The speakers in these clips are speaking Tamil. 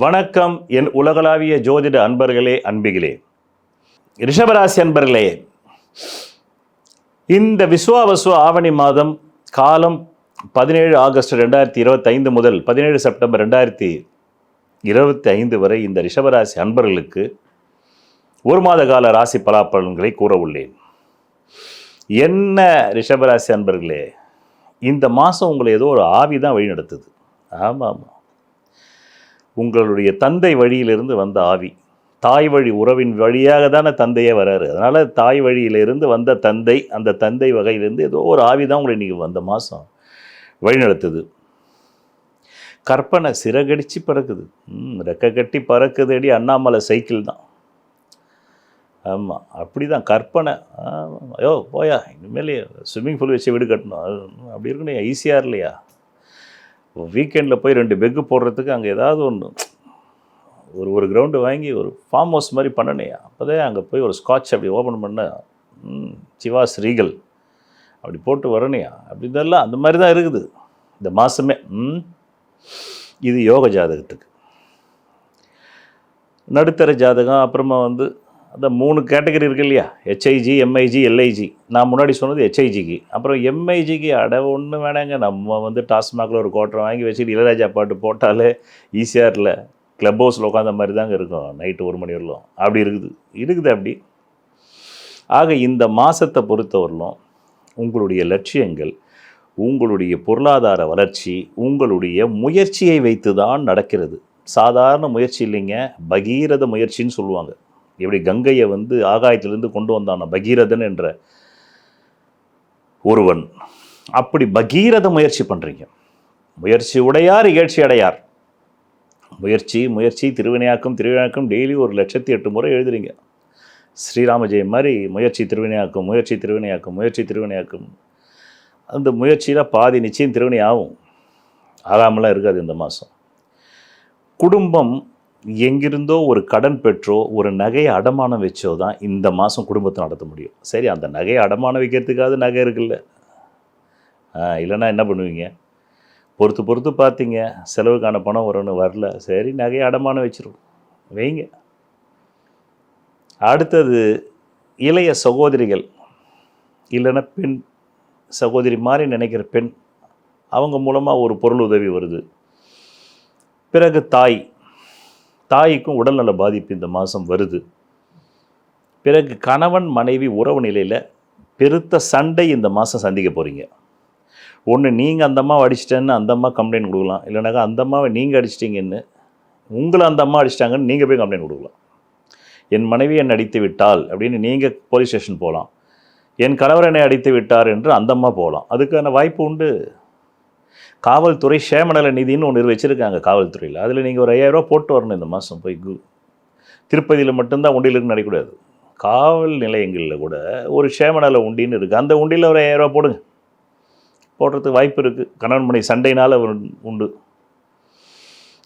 வணக்கம் என் உலகளாவிய ஜோதிட அன்பர்களே அன்பிகளே. ரிஷபராசி அன்பர்களே இந்த விஸ்வாவசு ஆவணி மாதம் காலம் பதினேழு ஆகஸ்ட் ரெண்டாயிரத்தி இருபத்தைந்து முதல் பதினேழு செப்டம்பர் ரெண்டாயிரத்தி இருபத்தி ஐந்து வரை இந்த ரிஷபராசி அன்பர்களுக்கு ஒரு மாத கால ராசி பலாப்பலன்களை கூற உள்ளேன். என்ன ரிஷபராசி அன்பர்களே இந்த மாதம் உங்களை ஏதோ ஒரு ஆவி தான் வழிநடத்துது. ஆமாம் ஆமாம். உங்களுடைய தந்தை வழியிலிருந்து வந்த ஆவி. தாய் வழி உறவின் வழியாக தானே தந்தையே வராரு. அதனால் தாய் வழியிலிருந்து வந்த தந்தை அந்த தந்தை வகையிலிருந்து ஏதோ ஒரு ஆவி தான் உங்களை இன்றைக்கி வந்த மாதம் வழிநடத்துது. கற்பனை சிறகடிச்சு பறக்குது. ம் ரெக்க கட்டி பறக்குது அடி அண்ணாமலை சைக்கிள் தான். ஆமாம் அப்படி தான் கற்பனை ஐயோ போயா இனிமேல் ஸ்விம்மிங் பூல் வச்சு வீடு கட்டணும். அப்படி இருக்கணும் ஈஸியாக இல்லையா? வீக்கெண்டில் போய் ரெண்டு பெக்கு போடுறதுக்கு அங்கே ஏதாவது ஒன்று ஒரு ஒரு கிரவுண்டு வாங்கி ஒரு ஃபார்ம் ஹவுஸ் மாதிரி பண்ணனையா அப்போதான் அங்கே போய் ஒரு ஸ்காட்ச் அப்படி ஓப்பன் பண்ண சிவா சிவாஸ் ரீகல் அப்படி போட்டு வரணையா அப்படி இதெல்லாம் அந்த மாதிரி தான் இருக்குது. இந்த மாதமே இது யோக ஜாதகத்துக்கு. நடுத்தர ஜாதகம் அப்புறமா வந்து அந்த மூணு கேட்டகரி இருக்கு இல்லையா? ஹெச்ஐஜி எம்ஐஜி எல்ஐஜி நான் முன்னாடி சொன்னது ஹெச்ஐஜிக்கு அப்புறம் எம்ஐஜிக்கு அட ஒன்று வேணாங்க. நம்ம வந்து டாஸ்மாகில் ஒரு கோட்டரை வாங்கி வச்சுட்டு இளையராஜா பாட்டு போட்டாலே ஈஸியாக இல்லை க்ளப் ஹவுஸில் உட்காந்த மாதிரி தாங்க இருக்கும். நைட்டு ஒரு மணி வரலும். அப்படி இருக்குது. இருக்குது அப்படி. ஆக இந்த மாதத்தை பொறுத்தவரையிலும் உங்களுடைய லட்சியங்கள் உங்களுடைய பொருளாதார வளர்ச்சி உங்களுடைய முயற்சியை வைத்து தான் நடக்கிறது. சாதாரண முயற்சி இல்லைங்க. பகீரத முயற்சின்னு சொல்லுவாங்க. எப்படி கங்கையை வந்து ஆகாயத்திலிருந்து கொண்டு வந்தான பகீரதன் என்ற ஒருவன். அப்படி பகீரத முயற்சி பண்ணுறீங்க முயற்சி உடையார் இகழ்ச்சி அடையார். முயற்சி முயற்சி திருவினையாக்கம் திருவினையாக்கம் டெய்லி ஒரு லட்சத்தி எட்டு முறை எழுதுறீங்க. ஸ்ரீராம ஜெயம் மாதிரி முயற்சி திருவினையாக்கும் முயற்சி திருவினையாக்கும் முயற்சி திருவினையாக்கும். அந்த முயற்சியில் பாதி நிச்சயம் திருவினை ஆகும் ஆகாமலாம் இருக்காது இந்த மாதம் குடும்பம் எங்கிருந்தோ ஒரு கடன் பெற்றோ ஒரு நகையை அடமானம் வச்சோ தான் இந்த மாதம் குடும்பத்தை நடத்த முடியும். சரி அந்த நகையை அடமானம் வைக்கிறதுக்காவது நகை இருக்குல்ல. இல்லைன்னா என்ன பண்ணுவீங்க? பொறுத்து பொறுத்து பார்த்தீங்க செலவுக்கான பணம் வரும்னு வரல. சரி நகையை அடமானம் வச்சிரும். வைங்க. அடுத்தது இளைய சகோதரிகள் இல்லைன்னா பெண் சகோதரி மாதிரி நினைக்கிற பெண் அவங்க மூலமாக ஒரு பொருள் உதவி வருது. பிறகு தாய் தாய்க்கும் உடல்நல பாதிப்பு இந்த மாதம் வருது. பிறகு கணவன் மனைவி உறவு நிலையில் பெருத்த சண்டை இந்த மாதம் சந்திக்க போகிறீங்க ஒன்று நீங்கள் அந்த அம்மாவை அடிச்சிட்டேன்னு அந்த அம்மா கம்ப்ளைண்ட் கொடுக்கலாம். இல்லைனாக்கா அந்த அம்மாவை நீங்கள் அடிச்சிட்டிங்கன்னு உங்களை அந்த அம்மா அடிச்சிட்டாங்கன்னு நீங்கள் போய் கம்ப்ளைண்ட் கொடுக்கலாம். என் மனைவி என்னை அடித்து விட்டால் அப்படின்னு நீங்கள் போலீஸ் ஸ்டேஷன் போகலாம் என் கணவர் என்னை அடித்து விட்டார் என்று அந்த அம்மா போகலாம் அதுக்கான வாய்ப்பு உண்டு. காவல்துறை சேமநல நிதின்னு ஒன்று வச்சுருக்காங்க காவல்துறையில். அதில் நீங்கள் ஒரு ஐயாயிரரூவா போட்டு வரணும் இந்த மாதம் போய் கு. திருப்பதியில் மட்டும்தான் உண்டியலுக்கு நடக்கூடாது காவல் நிலையங்களில் கூட ஒரு சேமநல உண்டின்னு இருக்குது அந்த உண்டியில் ஒரு ஐயாயிரரூவா போடுங்க. போடுறதுக்கு வாய்ப்பு இருக்குது கணவன் மணி உண்டு-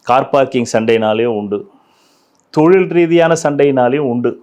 கார் பார்க்கிங் சண்டைனாலேயும் உண்டு. தொழில் ரீதியான சண்டையினாலேயும் உண்டு.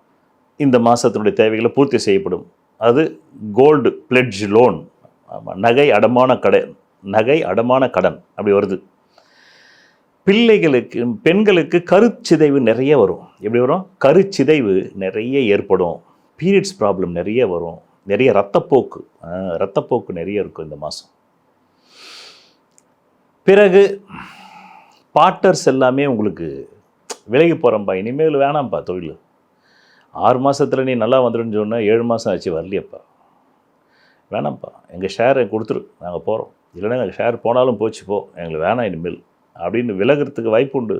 இந்த மாதத்தினுடைய தேவைகளை பூர்த்தி செய்யப்படும். அது கோல்டு பிளெட்ஜ் லோன் நகை அடமான கடன் நகை அடமான கடன் அப்படி வருது. பிள்ளைகளுக்கு பெண்களுக்கு கருச்சிதைவு நிறைய வரும். எப்படி வரும்? கருச்சிதைவு நிறைய ஏற்படும். பீரியட்ஸ் ப்ராப்ளம் நிறைய வரும். நிறைய ரத்தப்போக்கு ரத்தப்போக்கு நிறைய இருக்கும் இந்த மாதம் பிறகு பார்ட்டர்ஸ் எல்லாமே உங்களுக்கு விலகி போகிறோம்ப்பா இனிமேல் வேணாம்ப்பா தொழில். ஆறு மாதத்தில் நீ நல்லா வந்துடுன்னு சொன்னால் ஏழு மாதம் ஆச்சு வரலையப்பா. வேணாம்ப்பா. எங்கள் ஷேரை கொடுத்துரு. நாங்கள் போகிறோம் இல்லைன்னா எங்கள் ஷேர் போனாலும் போச்சு போ. எங்களுக்கு வேணாம் இனிமேல். அப்படின்னு விலகிறதுக்கு வாய்ப்பு உண்டு.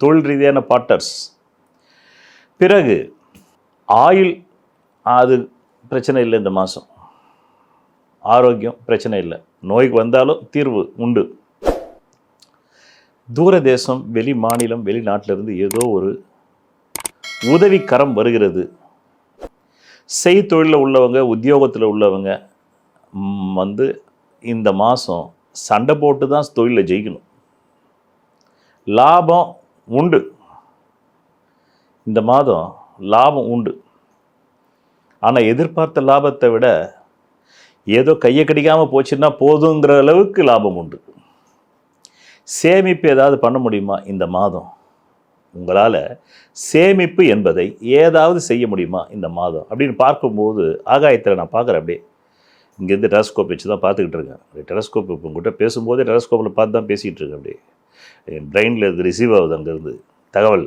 தொழில் ரீதியான பாட்டர்ஸ் பிறகு ஆயில் அது பிரச்சனை இல்லை இந்த மாதம் ஆரோக்கியம் பிரச்சனை இல்லை. நோய்க்கு வந்தாலும் தீர்வு உண்டு. தூர தேசம் வெளி மாநிலம் வெளிநாட்டிலிருந்து ஏதோ ஒரு உதவிக்கரம் வருகிறது. செய்தொழிலில் உள்ளவங்க உத்தியோகத்தில் உள்ளவங்க வந்து இந்த மாதம் சண்டை போட்டு தான் தொழிலில் ஜெயிக்கணும். லாபம் உண்டு. இந்த மாதம் லாபம் உண்டு. ஆனால் எதிர்பார்த்த லாபத்தை விட ஏதோ கையை கடிக்காமல் போச்சுன்னா போதுங்கிற அளவுக்கு லாபம் உண்டு. சேமிப்பு ஏதாவது பண்ண முடியுமா இந்த மாதம்? உங்களால் சேமிப்பு என்பதை ஏதாவது செய்ய முடியுமா இந்த மாதம்? அப்படின்னு பார்க்கும்போது ஆகாயத்தில் நான் பார்க்குறேன் அப்படியே. இங்கேருந்து டெலஸ்கோப் வச்சு தான் பார்த்துக்கிட்டு இருக்கேன். அப்படி டெலஸ்கோப் இப்போ உங்கள்கிட்ட பேசும்போதே டெலஸ்கோப்பில் பார்த்து தான் பேசிகிட்டு இருக்கேன் அப்படியே. என் பிரெயினில் இது ரிசீவ் ஆகுது அங்கேருந்து. தகவல்.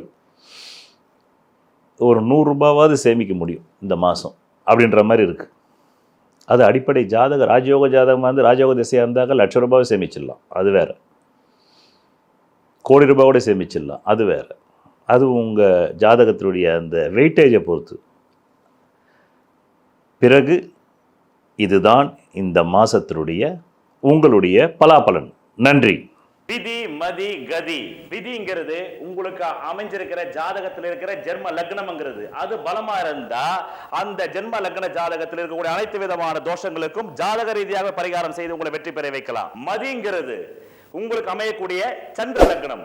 ஒரு நூறுரூபாவாவது சேமிக்க முடியும் இந்த மாதம் அப்படின்ற மாதிரி இருக்குது அது அடிப்படை ஜாதக ராஜயோக ஜாதகமாக இருந்து ராஜயோக திசையாக இருந்தாக்க லட்ச ரூபாவை சேமிச்சிடலாம். அது வேறு. கோடி ரூபாவோட சேமிச்சிடலாம். அது வேறு. அது உங்கள் ஜாதகத்தினுடைய அந்த வெயிட்டேஜை பொறுத்து. பிறகு இதுதான் இந்த மாதத்தினுடைய உங்களுடைய பலாபலன். நன்றி. விதி மதி கதி. விதிங்கிறது உங்களுக்கு அமைஞ்சிருக்கிற ஜாதகத்தில் இருக்கிற ஜென்ம லக்னம்ங்கிறது. அது பலமா இருந்தா அந்த ஜென்ம லக்ன ஜாதகத்தில் இருக்கக்கூடிய அனைத்து விதமான தோஷங்களுக்கும் ஜாதக ரீதியாக பரிகாரம் செய்து உங்களை வெற்றி பெற வைக்கலாம். மதிங்கிறது உங்களுக்கு அமையக்கூடிய சந்திர லக்னம்.